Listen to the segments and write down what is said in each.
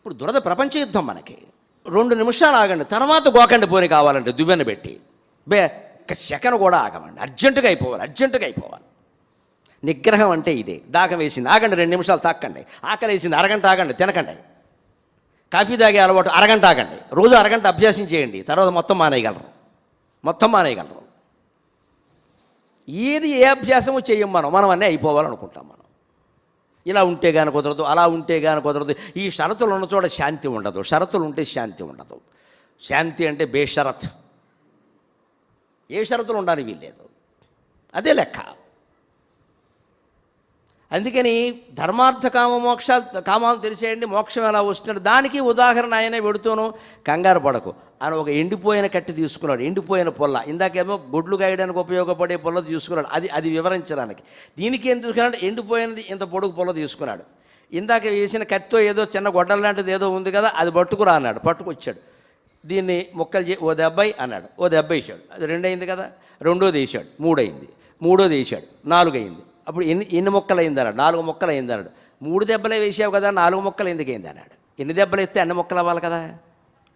ఇప్పుడు దురద ప్రపంచ యుద్ధం మనకి. రెండు నిమిషాలు ఆగండి తర్వాత గోకండి పోని కావాలంటే దువ్వెన పెట్టి. బే ఒక్క సెకండ్ కూడా ఆగమండి. అర్జెంటుగా అయిపోవాలి అర్జెంటుగా అయిపోవాలి. నిగ్రహం అంటే ఇదే. దాహం వేసింది ఆగండి రెండు నిమిషాలు తాకండి ఆకలి వేసింది అరగంట ఆగండి తినకండి. కాఫీ తాగే అలవాటు అరగంట ఆగండి. రోజు అరగంట అభ్యాసం చేయండి తర్వాత మొత్తం మానేయగలరు. మొత్తం మానేయగలరు. ఏది ఏ అభ్యాసము చేయం మనం మనం అన్నీ అయిపోవాలనుకుంటాం మనం. ఇలా ఉంటే కానీ కుదరదు అలా ఉంటే కానీ కుదరదు. ఈ షరతులు ఉన్న చోట శాంతి ఉండదు. షరతులు ఉంటే శాంతి ఉండదు. శాంతి అంటే బేషరత్. ఏ షరతులు ఉండాలి వీల్లేదు. అదే లెక్క. అందుకని ధర్మార్థ కామ మోక్ష కామాలు తెలిసేయండి మోక్షం ఎలా వస్తున్నాడు దానికి ఉదాహరణ ఆయనే పెడుతూను కంగారు పడకు. అని ఒక ఎండిపోయిన కట్టి తీసుకున్నాడు ఎండిపోయిన పొల్ల. ఇందాకేమో గుడ్లు గాయడానికి ఉపయోగపడే పొల్ల తీసుకున్నాడు అది అది వివరించడానికి. దీనికి ఏం తీసుకున్నాడు ఎండిపోయినది ఇంత పొడుగు పొల్ల తీసుకున్నాడు. ఇందాక వేసిన కత్తితో ఏదో చిన్న గొడ్డల లాంటిది ఏదో ఉంది కదా అది పట్టుకురా అన్నాడు పట్టుకొచ్చాడు. దీన్ని ముక్కలు చే ఓ దెబ్బై అన్నాడు ఓ దెబ్బ వేసాడు అది రెండు అయింది కదా రెండోది వేసాడు మూడైంది మూడో మూడోది వేసాడు అప్పుడు ఎన్ని ఎన్ని మొక్కలు అయిందన్నాడు నాలుగు మొక్కలు అయిందన్నాడు మూడు దెబ్బలే వేసావు కదా నాలుగు మొక్కలు ఎందుకు అయింది అన్నాడు ఎన్ని దెబ్బలు వేస్తే అన్ని మొక్కలు అవ్వాలి కదా?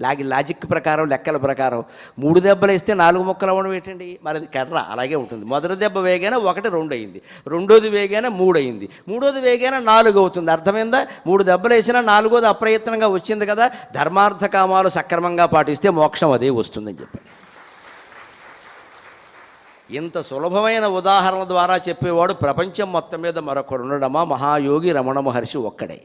లాగి లాజిక్ ప్రకారం లెక్కల ప్రకారం మూడు దెబ్బలు వేస్తే నాలుగు మొక్కలు అవ్వడం ఏంటండి? మరి అది కర్ర అలాగే ఉంటుంది. మొదటి దెబ్బ వేగానే? ఒకటి రెండు అయింది. రెండోది వేగానే? మూడు అయింది. మూడోది వేగానే? నాలుగు అవుతుంది. అర్థమైందా? మూడు దెబ్బలు వేసినా నాలుగోది అప్రయత్నంగా వచ్చింది కదా? ధర్మార్థ కామాలు సక్రమంగా పాటిస్తే మోక్షం అదే వస్తుందని చెప్పాడు. ఇంత సులభమైన ఉదాహరణ ద్వారా చెప్పేవాడు ప్రపంచం మొత్తం మీద మరొకడు ఉండడమా? మహాయోగి రమణ మహర్షి ఒక్కడే.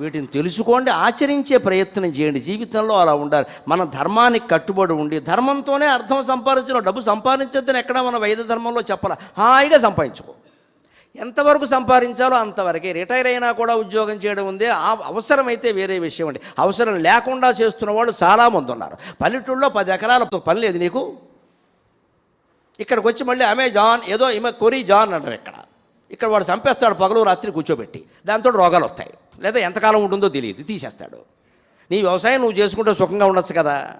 వీటిని తెలుసుకోండి ఆచరించే ప్రయత్నం చేయండి. జీవితంలో అలా ఉండాలి. మన ధర్మానికి కట్టుబడి ఉండి ధర్మంతోనే అర్థం సంపాదించడం డబ్బు సంపాదించొద్దని ఎక్కడ మన వైద్య ధర్మంలో చెప్పాల? హాయిగా సంపాదించుకో. ఎంతవరకు సంపాదించాలో అంతవరకే. రిటైర్ అయినా కూడా ఉద్యోగం చేయడం ఉందే. ఆ అవసరమైతే వేరే విషయం అండి. అవసరం లేకుండా చేస్తున్న వాళ్ళు చాలామంది ఉన్నారు. పల్లెటూళ్ళలో పది ఎకరాల పని లేదు నీకు? ఇక్కడికి వచ్చి మళ్ళీ అమెజాన్ ఏదో ఈమె కొరి జాన్ అంటారు ఇక్కడ. ఇక్కడ వాడు చంపేస్తాడు పగలు రాత్రి కూర్చోబెట్టి. దాంతో రోగాలు వస్తాయి. లేదా ఎంతకాలం ఉంటుందో తెలియదు. తీసేస్తాడు. నీ వ్యవసాయం నువ్వు చేసుకుంటే సుఖంగా ఉండొచ్చు కదా.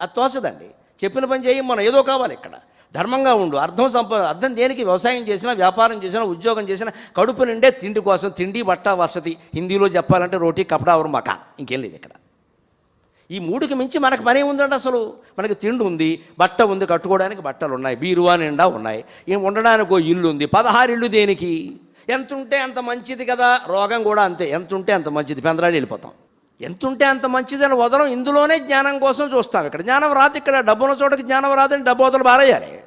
అది తోచదండి. చెప్పిన పని చేయి మనం ఏదో కావాలి ఇక్కడ. ధర్మంగా ఉండు. అర్థం సంప అర్థం దేనికి వ్యవసాయం చేసినా వ్యాపారం చేసినా ఉద్యోగం చేసినా కడుపు నిండే తిండి కోసం తిండి బట్ట వసతి హిందీలో చెప్పాలంటే రోటీ కపడా అవరు మకా ఇంకేం లేదు ఇక్కడ. ఈ మూడుకి మించి మనకు పని ఉందండి అసలు? మనకి తిండి ఉంది బట్ట ఉంది కట్టుకోవడానికి బట్టలు ఉన్నాయి బీరువా నిండా ఉన్నాయి. ఏం ఉండడానికి ఓ ఇల్లు ఉంది పదహారు ఇల్లు దేనికి? ఎంత ఉంటే అంత మంచిది కదా? రోగం కూడా అంతే. ఎంత ఉంటే అంత మంచిది. పెందరాడి వెళ్ళిపోతాం. ఎంత ఉంటే అంత మంచిది అని వదలం. ఇందులోనే జ్ఞానం కోసం చూస్తాం ఇక్కడ. జ్ఞానం రాదు ఇక్కడ. డబ్బున చోటకి జ్ఞానం రాదని డబ్బు వదలు బారేయాలి.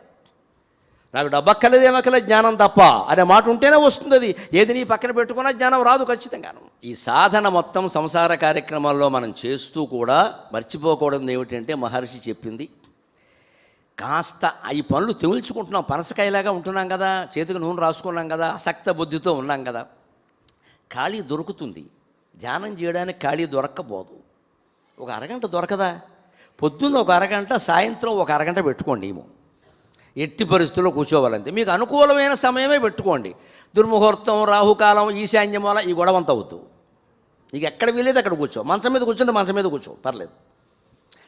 నాకు డబ్బక్కర్లేదు ఏమక్కర్లేదు జ్ఞానం తప్ప అనే మాట ఉంటేనే వస్తుంది అది. ఏది నీ పక్కన పెట్టుకున్నా జ్ఞానం రాదు ఖచ్చితంగాను. ఈ సాధన మొత్తం సంసార కార్యక్రమాల్లో మనం చేస్తూ కూడా మర్చిపోకూడదు ఏమిటంటే మహర్షి చెప్పింది కాస్త ఈ పనులు తెగుల్చుకుంటున్నాం పనసకాయలాగా ఉంటున్నాం కదా చేతికి నూనె రాసుకున్నాం కదా అసక్త బుద్ధితో ఉన్నాం కదా. ఖాళీ దొరుకుతుంది ధ్యానం చేయడానికి ఖాళీ దొరక్కపోదు. ఒక అరగంట దొరకదా? పొద్దున్న ఒక అరగంట సాయంత్రం ఒక అరగంట పెట్టుకోండి ఏమో. ఎట్టి పరిస్థితుల్లో కూర్చోవాలంతే. మీకు అనుకూలమైన సమయమే పెట్టుకోండి. దుర్ముహూర్తం రాహుకాలం ఈశాన్యమాల ఈ గొడవ అంత అవుతూ నీకు ఎక్కడ వీలేదు అక్కడ కూర్చో. మంచం మీద కూర్చుంటే మంచం మీద కూర్చో. పర్లేదు.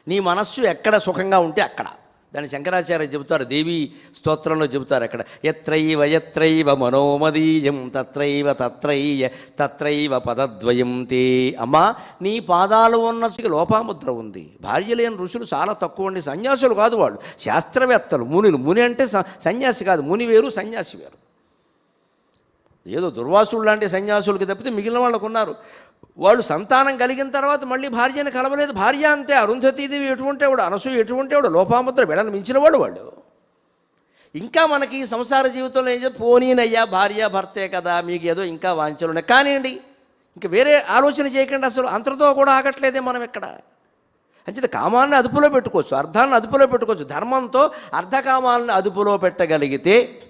నీ మనస్సు ఎక్కడ సుఖంగా ఉంటే అక్కడ. దాన్ని శంకరాచార్య చెబుతారు దేవి స్తోత్రంలో చెబుతారు అక్కడ. ఎత్రైవ ఎత్రైవ మనోమదీయం తత్రైవ తత్రైయ తత్రైవ పదద్వయం తే అమ్మా నీ పాదాలు ఉన్న లోపాముద్ర ఉంది. భార్య లేని ఋషులు చాలా తక్కువ ఉండి సన్యాసులు కాదు వాళ్ళు. శాస్త్రవేత్తలు మునులు. ముని అంటే స- సన్యాసి కాదు ముని వేరు సన్యాసి వేరు. ఏదో దుర్వాసుడు లాంటి సన్యాసులకి తప్పితే మిగిలిన వాళ్ళకు ఉన్నారు. వాళ్ళు సంతానం కలిగిన తర్వాత మళ్ళీ భార్యను కలవలేదు. భార్య అంతే అరుంధతీదేవి ఎటువంటి వాడు అనసూయ ఎటువంటి వాడు లోపాముద్ర వెళ్ళని మించిన వాడు వాడు. ఇంకా మనకి సంసార జీవితంలో ఏం చేస్తే పోనీనయ్యా భార్య భర్తే కదా మీకు ఏదో ఇంకా వాంఛలు ఉన్నాయి. కానివ్వండి ఇంకా వేరే ఆలోచన చేయకండి అసలు అంతటితో కూడా ఆగట్లేదే మనం ఇక్కడ. అంచేత కామాన్ని అదుపులో పెట్టుకోవచ్చు అర్థాన్ని అదుపులో పెట్టుకోవచ్చు. ధర్మంతో అర్ధకామాలను అదుపులో పెట్టగలిగితే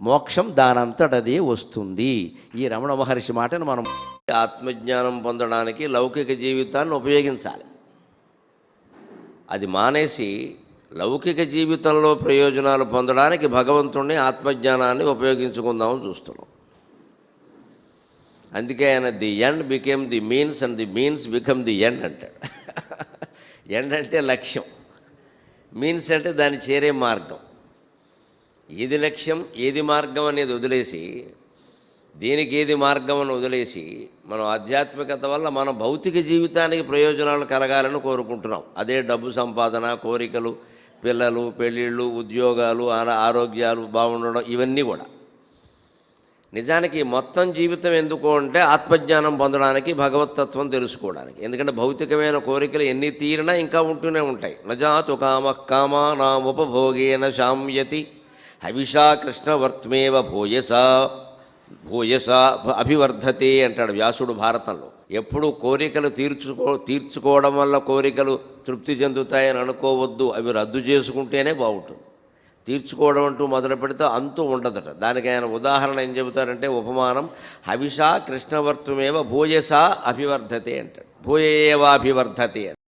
మోక్షం దానంతటదే వస్తుంది. ఈ రమణ మహర్షి మాటను మనం ఆత్మజ్ఞానం పొందడానికి లౌకిక జీవితాన్ని ఉపయోగించాలి. అది మానేసి లౌకిక జీవితంలో ప్రయోజనాలు పొందడానికి భగవంతుణ్ణి ఆత్మజ్ఞానాన్ని ఉపయోగించుకుందామని చూస్తున్నాం. అందుకే ఆయన the end became the means and the means become the end అంటాడు. ఎండ్ అంటే లక్ష్యం. మీన్స్ అంటే దాన్ని చేరే మార్గం. ఏది లక్ష్యం ఏది మార్గం అనేది వదిలేసి దీనికి ఏది మార్గం అని వదిలేసి మనం ఆధ్యాత్మికత వల్ల మన భౌతిక జీవితానికి ప్రయోజనాలు కలగాలని కోరుకుంటున్నాం. అదే డబ్బు సంపాదన కోరికలు పిల్లలు పెళ్ళిళ్ళు ఉద్యోగాలు ఆరోగ్యాలు బాగుండడం ఇవన్నీ కూడా. నిజానికి మొత్తం జీవితం ఎందుకు అంటే ఆత్మజ్ఞానం పొందడానికి భగవతత్వం తెలుసుకోవడానికి. ఎందుకంటే భౌతికమైన కోరికలు ఎన్ని తీరినా ఇంకా ఉంటూనే ఉంటాయి. నజాతు కామ కామానా ఉపభోగేన శామ్యతి హవిషా కృష్ణవర్త్మేవ భూయసా. భూయసా అభివర్ధతే అంటాడు వ్యాసుడు భారతంలో. ఎప్పుడు కోరికలు తీర్చుకో తీర్చుకోవడం వల్ల కోరికలు తృప్తి చెందుతాయని అనుకోవద్దు. అవి రద్దు చేసుకుంటేనే బాగుంటుంది. తీర్చుకోవడం అంటూ మొదలు పెడితే అంతూ ఉండదట. దానికి ఆయన ఉదాహరణ ఏం చెబుతారంటే ఉపమానం హవిష కృష్ణవర్తమేవ భూయసా అభివర్ధతే అంటాడు. భూయేవాభివర్ధతే అంటాడు